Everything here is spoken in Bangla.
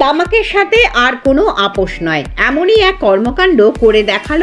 তামাকের সাথে আর কোনো আপোষ নয়। এমনই এক কর্মকাণ্ড করে দেখাল